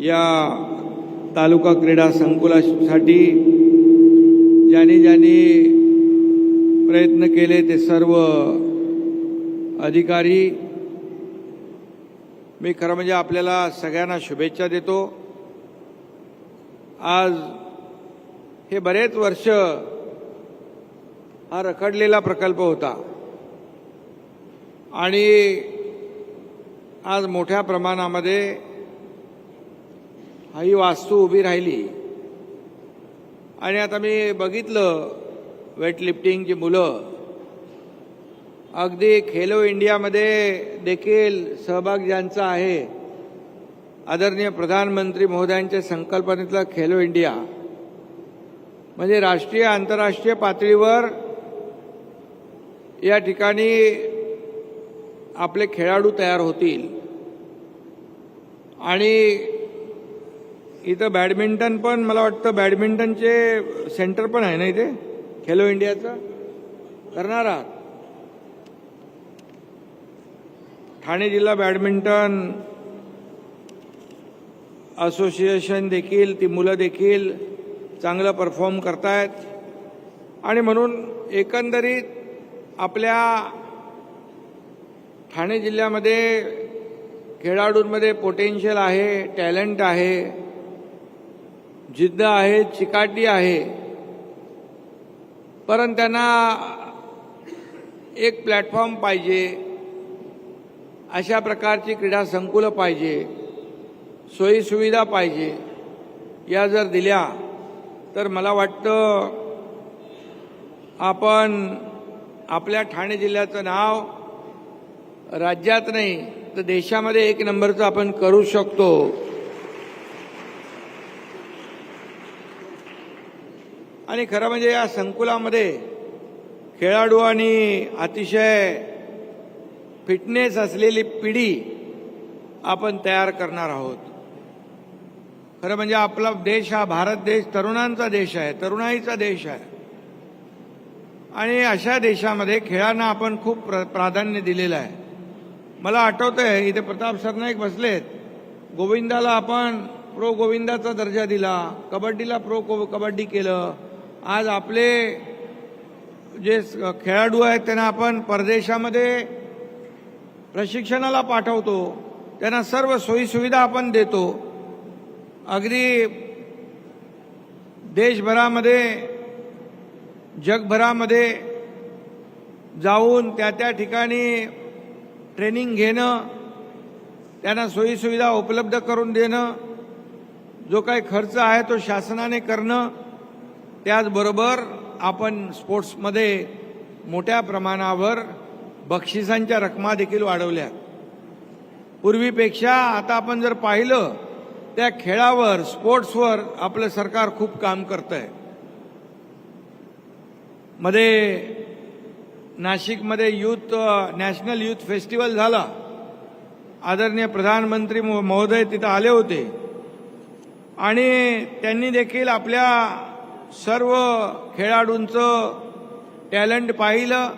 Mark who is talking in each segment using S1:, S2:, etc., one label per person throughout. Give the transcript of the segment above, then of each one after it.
S1: या तालुका क्रीडा संकुलासाठी ज्यांनी ज्यांनी प्रयत्न केले ते सर्व अधिकारी मी खरं म्हणजे आपल्याला सगळ्यांना शुभेच्छा देतो. आज हे बरेच वर्ष हा रखडलेला प्रकल्प होता. आणि आज मोठ्या प्रमाणामध्ये ही वास्तू उभी राहिली. आणि आता मी बघितलं वेटलिफ्टिंगची मुलं. अगदी खेलो इंडियामध्ये देखील सहभाग ज्यांचा आहे आदरणीय प्रधानमंत्री महोदयांच्या संकल्पनेतलं खेलो इंडिया. म्हणजे राष्ट्रीय आंतरराष्ट्रीय पातळीवर या ठिकाणी आपले खेळाडू तयार होतील. आणि इथं बॅडमिंटन पण मला वाटतं बॅडमिंटनचे सेंटर पण आहे ना इथे? खेलो इंडियाचं? करणार? आहात ठाणे जिल्हा बॅडमिंटन असोसिएशन देखील ती मुलं देखील चांगलं परफॉर्म करतायत. आणि म्हणून एकंदरीत आपल्या ठाणे जिल्ह्यामध्ये खेळाडूंमध्ये पोटेन्शियल आहे टॅलेंट आहे. जिद्द आहे चिकाटी आहे. परंतु त्यांना एक प्लॅटफॉर्म पाहिजे. अशा प्रकारची क्रीडा संकुलं पाहिजे. सोयीसुविधा पाहिजे. या जर दिल्या तर मला वाटतं आपण आपल्या ठाणे जिल्ह्याचं नाव राज्यात नाही तर देशामध्ये एक नंबरचं आपण करू शकतो. आणि खरं म्हणजे या संकुलामध्ये खेळाडू आणि अतिशय फिटनेस असलेली पिढी आपण तयार करणार आहोत. खरं म्हणजे आपला देश हा भारत देश तरुणांचा देश आहे तरुणाईचा देश आहे. आणि अशा देशामध्ये खेळांना आपण खूप प्र प्राधान्य दिलेलं आहे. मला आठवतंय इथे प्रताप सरनाईक बसलेत. गोविंदाला आपण प्रो गोविंदाचा दर्जा दिला कबड्डीला प्रो को कबड्डी केलं. आज आपले जे खेळाडू आहेत त्यांना आपण परदेशामध्ये प्रशिक्षणाला पाठवतो. त्यांना सर्व सोयीसुविधा आपण देतो. अगदी देशभरामध्ये जगभरामध्ये जाऊन त्या त्या ठिकाणी ट्रेनिंग घेणं त्यांना सोयीसुविधा उपलब्ध करून देणं जो काही खर्च आहे तो शासनाने करणं त्याचबरोबर आपण स्पोर्ट्समध्ये मोठ्या प्रमाणावर बक्षिसांच्या रकमा देखील वाढवल्या. पूर्वीपेक्षा आता आपण जर पाहिलं त्या खेळावर स्पोर्ट्सवर आपलं सरकार खूप काम करत आहे मध्ये नाशिकमध्ये युथ नॅशनल युथ फेस्टिवल झाला. आदरणीय प्रधानमंत्री महोदय तिथं आले होते. आणि त्यांनी देखील आपल्या सर्व खेळाडूंचं टॅलेंट पाहिलं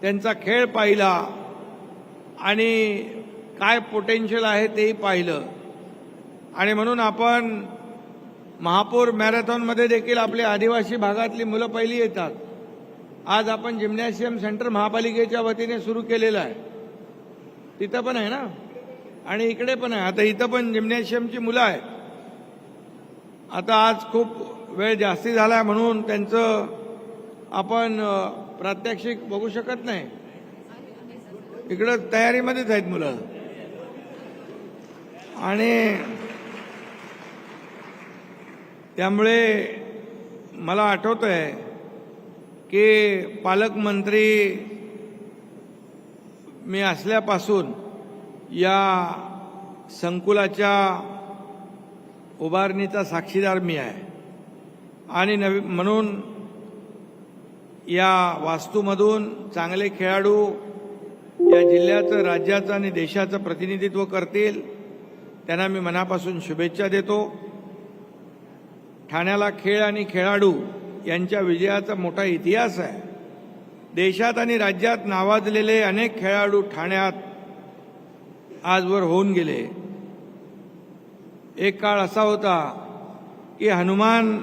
S1: त्यांचा खेळ पाहिला आणि काय पोटेन्शियल आहे तेही पाहिलं. आणि म्हणून आपण महापौर मॅरेथॉनमध्ये देखील आपले आदिवासी भागातली मुलं पहिली येतात. आज आपण जिम्नॅशियम सेंटर महापालिकेच्या वतीने सुरू केलेलं आहे. तिथं पण आहे ना? आणि इकडे पण आहे. आता इथं पण जिम्नॅशियमची मुलं आहेत. आता आज खूप वेळ जास्ती झाला म्हणून त्यांचं आपण प्रात्यक्षिक बघू शकत नाही. इकडं तयारीमध्येच आहेत मुलं. आणि त्यामुळे मला आठवतं आहे की पालकमंत्री मी असल्यापासून या संकुलाच्या उभारणीचा साक्षीदार मी आहे. आणि नवी म्हणून या वास्तूमधून चांगले खेळाडू या जिल्ह्याचं राज्याचं आणि देशाचं प्रतिनिधित्व करतील त्यांना मी मनापासून शुभेच्छा देतो. ठाण्याला खेळ आणि खेळाडू यांच्या विजयाचा मोठा इतिहास आहे. देशात आणि राज्यात नावाजलेले अनेक खेळाडू ठाण्यात आजवर होऊन गेले. एक काळ असा होता की हनुमान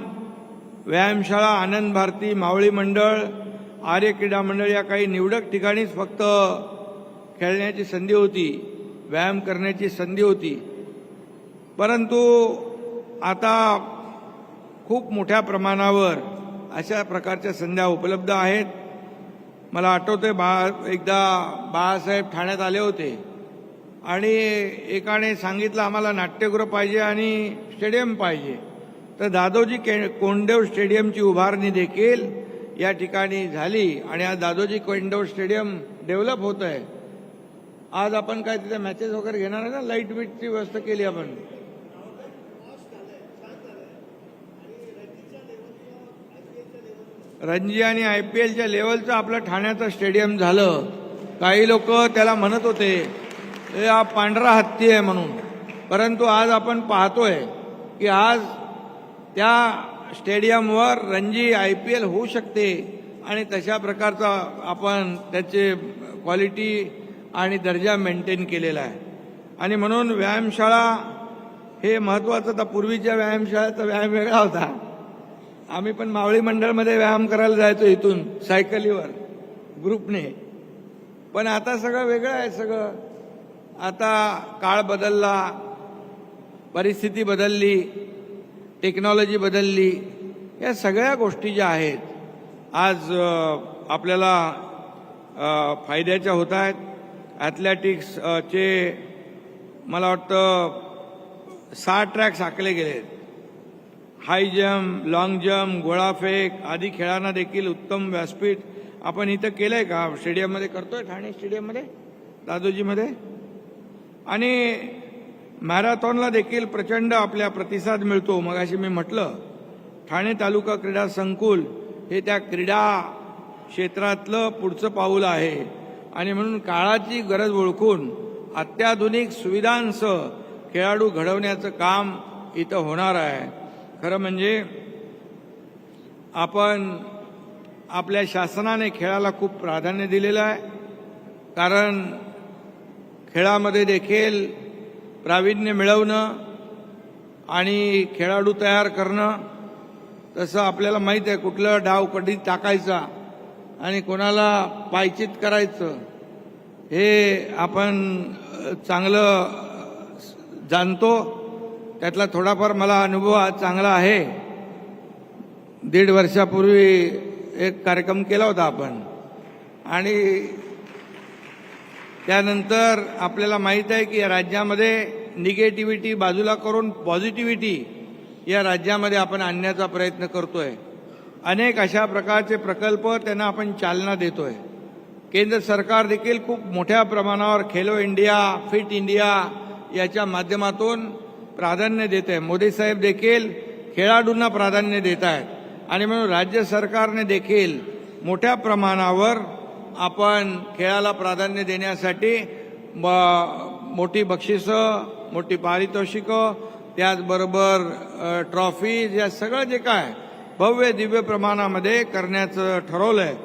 S1: व्यायामशाळा आनंद भारती मावळी मंडळ आर्य क्रीडा मंडळ या काही निवडक ठिकाणीच फक्त खेळण्याची संधी होती व्यायाम करण्याची संधी होती. परंतु आता खूप मोठ्या प्रमाणावर अशा प्रकारच्या संध्या उपलब्ध आहेत. मला आठवतंय बा एकदा बाळासाहेब ठाण्यात आले होते आणि एकाने सांगितलं आम्हाला नाट्यगृह पाहिजे आणि स्टेडियम पाहिजे. तर दादोजी के कोंडदेव स्टेडियमची उभारणी देखील या ठिकाणी झाली आणि आज दादोजी कोंडदेव स्टेडियम डेव्हलप होत आहे. आज आपण काय तिथे मॅचेस वगैरे घेणार आहे ना? लाइट बीटची व्यवस्था केली आपण. रणजी आणि आय पी एलच्या लेवलचं आपलं ठाण्याचं स्टेडियम झालं. काही लोक त्याला म्हणत होते हा पांढरा हत्ती आहे म्हणून. परंतु आज आपण पाहतोय की आज त्या स्टेडियमवर रणजी आय पी एल होऊ शकते आणि तशा प्रकारचा आपण त्याचे क्वालिटी आणि दर्जा मेंटेन केलेला आहे. आणि म्हणून व्यायामशाळा हे महत्वाचं तर पूर्वीच्या व्यायामशाळेचा व्यायाम वेगळा होता. आम्ही पण मावळी मंडळमध्ये व्यायाम करायला जायचो इथून सायकलीवर ग्रुपने. पण आता सगळं वेगळं आहे सगळं. आता काळ बदलला परिस्थिती बदलली. टेक्नॉलॉजी बदलली या सगळ्या गोष्टी ज्या आहेत आज आपल्याला फायद्याच्या होत आहेत. ॲथलेटिक्स चे मला वाटतं सहा ट्रॅक्स आखले गेलेत. हाय जम्प लॉंग जम्प गोळाफेक आदी खेळांना देखील उत्तम व्यासपीठ आपण इथं केलंय का? स्टेडियममध्ये करतोय ठाणे स्टेडियममध्ये? दादोजीमध्ये? आणि मॅरेथॉनला देखील प्रचंड आपल्या प्रतिसाद मिळतो. मगाशी मी म्हटलं ठाणे तालुका क्रीडा संकुल हे त्या क्रीडा क्षेत्रातलं पुढचं पाऊल आहे. आणि म्हणून काळाची गरज ओळखून अत्याधुनिक सुविधांसह खेळाडू घडवण्याचं काम इथं होणार आहे. खरं म्हणजे आपण आपल्या शासनाने खेळाला खूप प्राधान्य दिलेलं आहे. कारण खेळामध्ये देखील प्रावीण्य मिळवणं आणि खेळाडू तयार करणं तसं आपल्याला माहीत आहे कुठलं डाव कधी टाकायचा आणि कोणाला पायचित करायचं हे आपण चांगलं जाणतो. त्यातला थोडाफार मला अनुभव आज चांगला आहे. दीड वर्षापूर्वी एक कार्यक्रम केला होता आपण. आणि त्यानंतर आपल्याला माहीत आहे की या राज्यामध्ये निगेटिव्हिटी बाजूला करून पॉझिटिव्हिटी या राज्यामध्ये आपण आणण्याचा प्रयत्न करतोय. अनेक अशा प्रकारचे प्रकल्प त्यांना आपण चालना देतोय. केंद्र सरकार देखील खूप मोठ्या प्रमाणावर खेलो इंडिया फिट इंडिया याच्या माध्यमातून प्राधान्य देत आहे मोदी साहेब देखील खेळाडूंना प्राधान्य देत आहेत. आणि म्हणून राज्य सरकारने देखील मोठ्या प्रमाणावर आपण खेळाला प्राधान्य देण्यासाठी ब- मोठी बक्षिसं मोठी पारितोषिकं त्याचबरोबर ट्रॉफीज या सगळं जे काय भव्य दिव्य प्रमाणामध्ये करण्याचं ठरवलं आहे